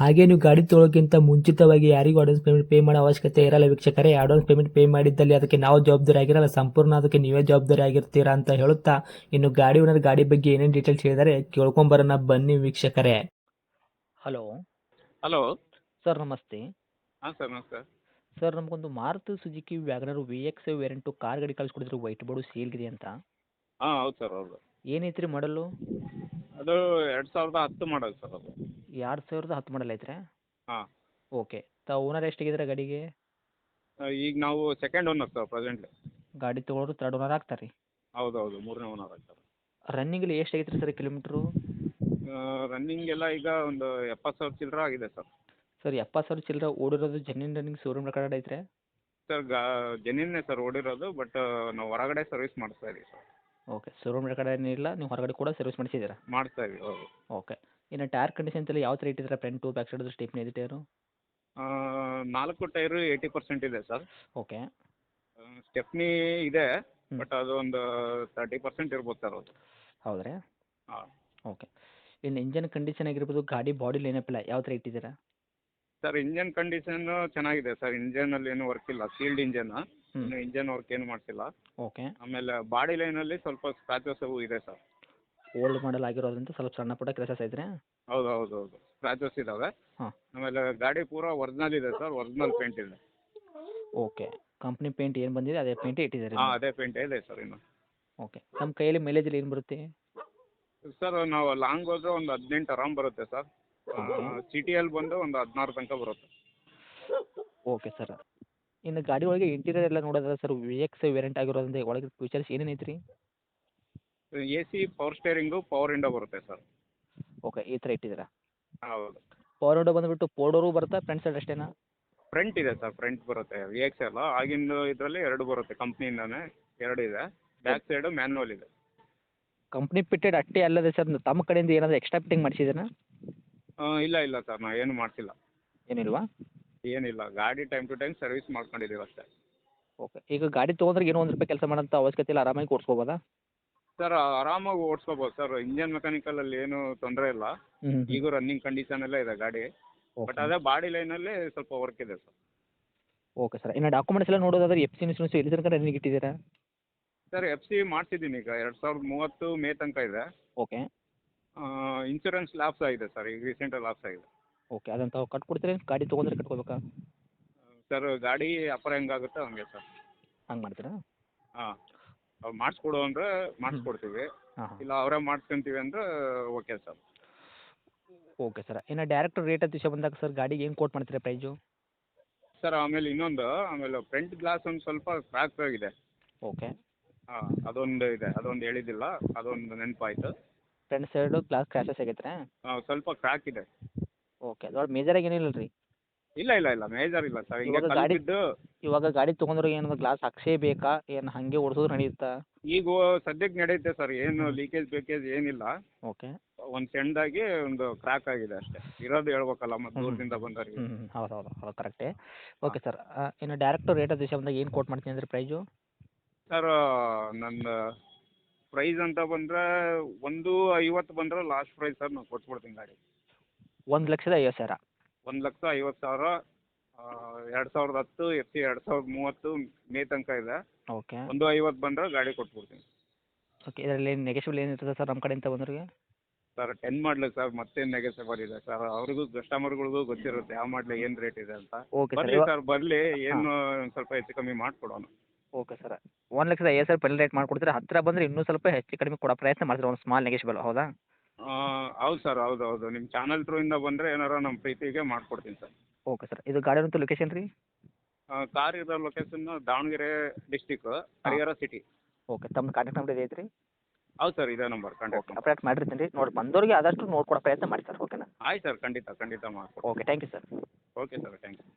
ಹಾಗೆ ನೀವು ಗಾಡಿ ತೊಳೋಕ್ಕಿಂತ ಮುಂಚಿತವಾಗಿ ಯಾರಿಗೂ ಅಡ್ವಾನ್ಸ್ ಪೇಮೆಂಟ್ ಪೇ ಮಾಡೋ ಅವಶ್ಯಕತೆ ಇರಲ್ಲ ವೀಕ್ಷಕರೇ. ಅಡ್ವಾನ್ಸ್ ಪೇಮೆಂಟ್ ಪೇ ಮಾಡಿದ್ದಲ್ಲಿ ಅದಕ್ಕೆ ನಾವು ಜವಾಬ್ದಾರಿ ಆಗಿರಲ್ಲ. ಸಂಪೂರ್ಣ ಅದಕ್ಕೆ ನೀವೇ ಜವಾಬ್ದಾರಿ ಆಗಿರ್ತೀರಾ ಅಂತ ಹೇಳುತ್ತಾ ಇನ್ನು ಗಾಡಿ ಓನರ್ ಗಾಡಿ ಬಗ್ಗೆ ಏನೇನು ಡೀಟೇಲ್ಸ್ ಹೇಳಿದರೆ ಕೇಳ್ಕೊಂಬರೋಣ ಬನ್ನಿ ವೀಕ್ಷಕರೇ. ಹಲೋ ಹಲೋ ಸರ್ ನಮಸ್ತೆ. ಹಾಂ ಸರ್ ನಮಸ್ಕಾರ ಸರ್ ನಮಗೊಂದು Maruti Suzuki WagonR V X variant car ಗಾಡಿ ಕಳಿಸ್ಕೊಡಿದ್ರು. ವೈಟ್ ಬೋರ್ಡ್ ಸೇಲ್ ಇದೆ ಅಂತ. ಹಾಂ ಹೌದು ಸರ್ ಹೌದು. ಏನೈತ್ರಿ ಮಾಡಲು ಅದು ಎರಡು ಸಾವಿರದ ಹತ್ತು ಮಾಡಲ್ ಸರ್ ಅದು. ಎರಡು ಸಾವಿರದ ಹತ್ತು ಮಾಡಲ್ ಐತ್ರಿ? ಹಾಂ. ಓಕೆ. ತಾವು ಓನರ್ ಎಷ್ಟಿಗಿದ್ರೆ ಗಾಡಿಗೆ? ಈಗ ನಾವು ಸೆಕೆಂಡ್ ಓನರ್ ಸರ್ ಪ್ರೆಸೆಂಟ್ಲಿ ಗಾಡಿ ತೊಗೊಳೋರು ತರ್ಡ್ ಓನರ್ ಆಗ್ತಾರೆ ರೀ ಹೌದು ಹೌದು ಮೂರನೇ ಓನರ್ ಆಗ್ತಾರೆ. ರನ್ನಿಂಗಲ್ಲಿ ಎಷ್ಟು ಆಗೈತೆ ರೀ ಸರ್ ಕಿಲೋಮೀಟ್ರು ರನ್ನಿಂಗ್ ಎಲ್ಲ ಈಗ ಒಂದು ಎಪ್ಪತ್ತು ಸಾವಿರ ಚಿಲ್ಲರ ಆಗಿದೆ ಸರ್. ಸರ್ ಎಪ್ಪತ್ತು ಸಾವಿರ ಚಿಲ್ಲರೆ ಓಡಿರೋದು ಜೆನ್ಯೂನ್ ರನ್ನಿಂಗ್ ಶೋರೂಮ್ ರೆಕಾರ್ಡ್ ಐತ್ರಿ? ಸರ್ ಗಾ ಜೆನ್ಯೂನ್ನೇ ಸರ್ ಓಡಿರೋದು ಬಟ್ ನಾವು ಹೊರಗಡೆ ಸರ್ವಿಸ್ ಮಾಡಿಸ್ತಾ ಇದೀವಿ ಸರ್. ಓಕೆ ಶೋರೂಮ್ ಕಡೆ ಏನಿಲ್ಲ ನೀವು ಹೊರಗಡೆ ಕೂಡ ಸರ್ವಿಸ್ ಮಾಡಿಸಿದ್ದೀರಾ? ಮಾಡಿಸ್ತಾ ಇದೀವಿ ಹೌದು. ಓಕೆ ಇನ್ನು ಟೈರ್ ಕಂಡೀಷನ್ ಎಲ್ಲ ಯಾವ ಥರ front front back side stepney ಇದೆ ಟೈರು ಆ, ನಾಲ್ಕು ಟೈರು ಏಯ್ಟಿ ಪರ್ಸೆಂಟ್ ಇದೆ ಸರ್. ಓಕೆ. ಸ್ಟೆಪ್ನಿ ಇದೆ ಹ್ಮ್. ಬಟ್ ಅದು ಒಂದು ತರ್ಟಿ ಪರ್ಸೆಂಟ್ ಇರ್ಬೋದು ಸರ್ ಅದು. ಹೌದ್ರಾ? ಹಾಂ. ಓಕೆ ಇನ್ನು ಇಂಜನ್ ಕಂಡೀಷನ್ ಆಗಿರ್ಬೋದು ಗಾಡಿ ಬಾಡಿ ಏನಪ್ಪಿಲ್ಲ ಯಾವ ಥರ ಇಟ್ಟಿದ್ದೀರಾ? ಸರ್ ಇಂಜನ್ ಕಂಡೀಷನ್ ಚೆನ್ನಾಗಿದೆ ಸರ್. ಇಂಜನಲ್ಲಿ ಏನು ವರ್ಕ್ ಇಲ್ಲ. Sealed engine. ಇನ್ನು ಇಂಜನ್ ವರ್ಕ್ ಏನು ಮಾಡ್ತಿಲ್ಲ. ಓಕೆ. ಆಮೇಲೆ ಬಾಡಿ ಲೈನಲ್ಲಿ ಸ್ವಲ್ಪ ಸ್ಕ್ರಾಚಸ್ ಅವು ಇದೆ ಸರ್. ಓಲ್ಡ್ ಮಾಡೆಲ್ ಆಗಿರೋದ್ರಿಂದ ಸ್ವಲ್ಪ ಸಣ್ಣ ಪುಟ್ಟ ಕೆಲಸ ಐತ್ರಿ ಹೌದು ಹೌದು ಹೌದು. ಸ್ಕ್ರಾಚಸ್ ಇದಾವೆ. ಹಾ. ಆಮೇಲೆ ಗಾಡಿ ಪೂರಾ ಒರಿಜಿನಲ್ ಇದೆ ಸರ್. ಒರಿಜಿನಲ್ ಪೇಂಟ್ ಇದೆ. ಓಕೆ. ಕಂಪ್ನಿ ಪೇಂಟ್ ಏನು ಬಂದಿದೆ? ಅದೇ ಪೇಂಟ್ ಇಟ್ಟಿದ್ದಾರೆ ಹಾಂ ಅದೇ ಪೇಂಟ್ ಇದೆ ಸರ್ ಇನ್ನು. ಓಕೆ. ನಮ್ಮ ಕೈಯಲ್ಲಿ ಮೈಲೇಜಲ್ಲಿ ಏನು ಬರುತ್ತೆ? ಸರ್ ನಾವು ಲಾಂಗ್ ಹೋದ್ರೆ ಒಂದು ಹದಿನೆಂಟು ಆರಾಮ್ ಬರುತ್ತೆ ಸರ್. ಸಿಟಿಯಲ್ಲಿ ಬಂದು ಒಂದು ಹದಿನಾರು ತನಕ ಬರುತ್ತೆ. Okay sir. ಇನ್ನು ಗಾಡಿ ಒಳಗೆ ಇಂಟೀರಿಯರ್ ಎಲ್ಲ ನೋಡೋದಾದ್ರೆ ಸರ್ ವಿ ಎಕ್ಸ್ ವೇರಿಯಂಟ್ ಆಗಿರೋದ್ರಿಂದ ಒಳಗೆ ಫೀಚರ್ಸ್ ಏನೇನು ಐತ್ರಿ? A C power steering power window ಬರುತ್ತೆ ಸರ್. ಓಕೆ ಈ ಥರ ಇಟ್ಟಿದ್ದೀರಾ? ಹೌದು. ಪವರ್ ವಿಂಡೋ ಬಂದುಬಿಟ್ಟು ಪೋಡೋರು ಬರುತ್ತಾ ಫ್ರಂಟ್ ಸೈಡ್ ಅಷ್ಟೇನಾ? ಫ್ರಂಟ್ ಇದೆ ಸರ್ ಫ್ರಂಟ್ ಬರುತ್ತೆ. ವಿ ಎಕ್ಸ್ ಎಲ್ಲ ಆಗಿನ ಇದರಲ್ಲಿ ಎರಡು ಬರುತ್ತೆ ಕಂಪ್ನಿಯಿಂದಾನೆ ಎರಡು ಇದೆ. ಬ್ಯಾಕ್ ಸೈಡು ಮ್ಯಾನ್ಯಲ್ ಇದೆ. ಕಂಪ್ನಿ ಪಿಟ್ಟೆಡ್ ಅಟ್ಟೆ ಅಲ್ಲದೆ ಸರ್ ತಮ್ಮ ಕಡೆಯಿಂದ ಏನಾದರೂ ಎಕ್ಸ್ಟ್ರಾ ಫಿಟ್ಟಿಂಗ್ ಮಾಡಿಸಿದ್ದೀರಾ? ಇಲ್ಲ ಇಲ್ಲ ಸರ್ ನಾವು ಏನು ಮಾಡ್ತಿಲ್ಲ ಏನಿಲ್ವಾ? ಏನಿಲ್ಲ ಗಾಡಿ ಟೈಮ್ ಟು ಟೈಮ್ ಸರ್ವಿಸ್ ಮಾಡ್ಕೊಂಡಿದ್ದೀವಿ ಅಷ್ಟೇ. ಓಕೆ ಈಗ ಗಾಡಿ ತೊಗೊಂಡ್ರೆ ಏನೋ ಒಂದು ರೂಪಾಯಿ ಕೆಲಸ ಮಾಡೋಂಥ ಅವಶ್ಯಕತೆ ಇಲ್ಲ ಆರಾಮಾಗಿ ಓಡಿಸ್ಕೋಬೋದಾ? ಸರ್ ಆರಾಮಾಗಿ ಓಡಿಸ್ಕೋಬೋದು ಸರ್ ಇಂಜನ್ ಮೆಕ್ಯಾನಿಕಲಲ್ಲಿ ಏನು ತೊಂದರೆ ಇಲ್ಲ. ಈಗ ರನ್ನಿಂಗ್ ಕಂಡೀಷನ್ ಎಲ್ಲ ಇದೆ ಗಾಡಿ. ಬಟ್ ಅದೇ ಬಾಡಿ ಲೈನಲ್ಲಿ ಸ್ವಲ್ಪ ವರ್ಕ್ ಇದೆ ಸರ್. ಓಕೆ ಸರ್ ಇನ್ನು ಡಾಕ್ಯುಮೆಂಟ್ಸ್ ಎಲ್ಲ ನೋಡೋದಾದ್ರೆ ಎಫ್ ಸಿ ಇನ್ಸೂರೆನ್ಸ್ ಎಲ್ಲಿ ತನಕ ರನ್ನಿಂಗ್ ಇಟ್ಟಿದ್ದೀರಾ? ಸರ್ ಎಫ್ ಸಿ ಮಾಡ್ಸಿದ್ದೀನಿ ಈಗ ಎರಡು ಸಾವಿರದ ಮೂವತ್ತು ಮೇ ತನಕ ಇದೆ. ಓಕೆ. ಇನ್ಶೂರೆನ್ಸ್ ಲ್ಯಾಪ್ಸ್ ಆಗಿದೆ ಸರ್ ಈಗ ರೀಸೆಂಟಾಗಿ ಲ್ಯಾಪ್ಸ್ ಆಗಿದೆ. ಓಕೆ ಅದನ್ನು ತಾವು ಕಟ್ಕೊಡ್ತೀರಿ ಗಾಡಿ ತೊಗೊಂಡ್ರೆ ಕಟ್ಕೋಬೇಕಾ ಸರ್ ಗಾಡಿ ಅಪರ ಹೆಂಗಾಗುತ್ತೆ ಹಂಗೆ ಸರ್ ಹಂಗೆ ಮಾಡ್ತೀರಾ? ಹಾಂ ಅವ್ರು ಮಾಡಿಸ್ಕೊಡು ಅಂದರೆ ಮಾಡಿಸ್ಕೊಡ್ತೀವಿ. ಇಲ್ಲ ಅವರೇ ಮಾಡ್ಸ್ಕೊಂತೀವಿ ಅಂದರೆ ಓಕೆ ಸರ್ ಓಕೆ ಸರ್ ಇನ್ನು ಡೈರೆಕ್ಟ್ ರೇಟ್ ಅಂತ ವಿಷಯ ಬಂದಾಗ ಸರ್ ಗಾಡಿಗೆ ಏನು ಕೋಟ್ ಮಾಡ್ತೀರಾ ಪ್ರೈಸು ಸರ್ ಆಮೇಲೆ ಇನ್ನೊಂದು ಆಮೇಲೆ ಫ್ರಂಟ್ ಗ್ಲಾಸ್ ಒಂದು ಸ್ವಲ್ಪ ಕ್ರ್ಯಾಕ್ ಆಗಿದೆ. ಓಕೆ ಹಾಂ ಅದೊಂದು ಇದೆ ಅದೊಂದು ಹೇಳಿದ್ದಿಲ್ಲ ಅದೊಂದು ನೆನಪಾಯ್ತು. ಫ್ರಂಟ್ ಸೈಡು ಗ್ಲಾಸ್ ಕ್ರ್ಯಾಶಸ್ ಆಗೈತೆ ಸ್ವಲ್ಪ ಕ್ರ್ಯಾಕ್ ಇದೆ. ಓಕೆ ಅದ್ರೊಳಗೆ ಮೇಜರಾಗಿ ಏನಿಲ್ಲ ರೀ ಇಲ್ಲ ಇಲ್ಲ ಇಲ್ಲ ಮೇಜರ್ ಇಲ್ಲ ಸರ್. ಹಿಂಗೆ ಇವಾಗ ಗಾಡಿ- ಇವಾಗ ಗಾಡಿ ತೊಗೊಂಡ್ರೆ ಏನು ಗ್ಲಾಸ್ ಹಾಕ್ಸೇಬೇಕಾ ಏನು ಹಂಗೆ ಓಡಿಸೋದು ನಡೆಯುತ್ತಾ ಈಗ ಸದ್ಯಕ್ಕೆ ನಡೆಯುತ್ತೆ ಸರ್. ಏನು ಲೀಕೇಜ್ ಬೇಕೇಜ್ ಏನಿಲ್ಲ. ಓಕೆ ಒಂದು ಸಣ್ಣದಾಗಿ ಒಂದು ಕ್ರ್ಯಾಕ್ ಆಗಿದೆ ಅಷ್ಟೇ. ಇರೋದು ಹೇಳ್ಬೇಕಲ್ಲ ಮತ್ತೆ ಹ್ಮ್. ದೂರದಿಂದ ಬಂದವರಿಗೆ. ಹ್ಞೂ ಹೌದು ಹೌದು ಹೌದು. ಕರೆಕ್ಟೇ ಓಕೆ ಸರ್ ಇನ್ನು ಡೈರೆಕ್ಟ್ ರೇಟ್ ವಿಷಯ ಬಂದಾಗ ಏನು ಕೋಟ್ ಮಾಡ್ತೀನಿ ಅಂದ್ರೆ ಪ್ರೈಸು ಸರ್ ನನ್ನ ಪ್ರೈಸ್ ಅಂತ ಬಂದ್ರೆ ಒಂದು ಐವತ್ತು ಬಂದ್ರೆ ಲಾಸ್ಟ್ ಪ್ರೈಸ್ ಸರ್ ನಾವು ಕೊಟ್ಬಿಡ್ತೀನಿ ಗಾಡಿ. ಒಂದು ಲಕ್ಷದ ಐವತ್ತು ಸಾವಿರ? ಒಂದು ಲಕ್ಷ ಐವತ್ತು ಸಾವಿರ ಎರಡು ಸಾವಿರದ ಹತ್ತು ಎಫ್ ಸಿ ಎರಡು ಸಾವಿರದ ಮೂವತ್ತು ಮೇ ತನಕ ಇದೆ. ಓಕೆ. ಒಂದು ಐವತ್ತು ಬಂದ್ರೆ ಗಾಡಿ ಕೊಟ್ಬಿಡ್ತೀನಿ. ಓಕೆ ಇದರಲ್ಲಿ ನೆಗೆಟಿವ್ ಏನಿರ್ತದೆ ಸರ್ ನಮ್ಮ ಕಡೆಯಿಂದ ಬಂದ್ರಿಗೆ ಸರ್ ಟೆನ್ ಮಾಡ್ಲಿಕ್ಕೆ ಸರ್ ಮತ್ತೆ ನೆಗೆಸಬಲ್ ಇದೆ ಸರ್. ಅವ್ರಿಗೂ ಕಸ್ಟಮರ್ಗಳಿಗೂ ಗೊತ್ತಿರುತ್ತೆ ಯಾವ ಮಾಡ್ಲಿ ಏನು ರೇಟ್ ಇದೆ ಅಂತ. ಓಕೆ ಸರ್ ಬರಲಿ ಸರ್ ಬರಲಿ. ಏನು ಸ್ವಲ್ಪ ಹೆಚ್ಚು ಕಮ್ಮಿ ಮಾಡಿಕೊಡೋಣ. ಓಕೆ ಸರ್ ಒಂದು ಲಕ್ಷದ ಐವತ್ತು ಸಾವಿರ ಪೆಲ್ ರೇಟ್ ಮಾಡಿಕೊಡ್ತೀರಾ? ಹತ್ತಿರ ಬಂದರೆ ಇನ್ನೂ ಸ್ವಲ್ಪ ಹೆಚ್ಚು ಕಡಿಮೆ ಕೊಡೋ ಪ್ರಯತ್ನ ಮಾಡ್ತೀರಾ? ಒಂದು ಸ್ಮಾಲ್ ನೆಗೆಶಿಬಲ್ ಹೌದಾ? ಹೌದು ಸರ್ ಹೌದು ಹೌದು. ನಿಮ್ಮ ಚಾನಲ್ ಥ್ರೂಯಿಂದ ಬಂದರೆ ಏನಾರ ನಮ್ಮ ಪ್ರೀತಿಗೆ ಮಾಡಿಕೊಡ್ತೀನಿ ಸರ್ ಓಕೆ ಸರ್ ಇದು ಗಾಡಿ ಅಂತೂ ಲೊಕೇಶನ್ ರೀ? ಕಾರ್ ಇರೋ location Davanagere district Harihara city okay ತಮ್ಮ ಕಾಂಟ್ಯಾಕ್ಟ್ ನಂಬರ್ ಇದೆ ಐತ್ರಿ? ಹೌದು ಸರ್ ಇದೇ ನಂಬರ್ ಕಾಂಟ್ಯಾಕ್ಟ್ ಅಪ್ಡೇಟ್ ಮಾಡಿರ್ತೀನಿ ರೀ. ನೋಡಿ ಬಂದವರಿಗೆ ಆದಷ್ಟು ನೋಡ್ಕೊಡೋ ಪ್ರಯತ್ನ ಮಾಡಿ ಸರ್ ಓಕೆನಾ ಆಯ್ತು ಸರ್ ಖಂಡಿತ ಖಂಡಿತ ಮಾಡ್ಕೊಡ್ತೀನಿ. Okay thank you sir okay sir thank you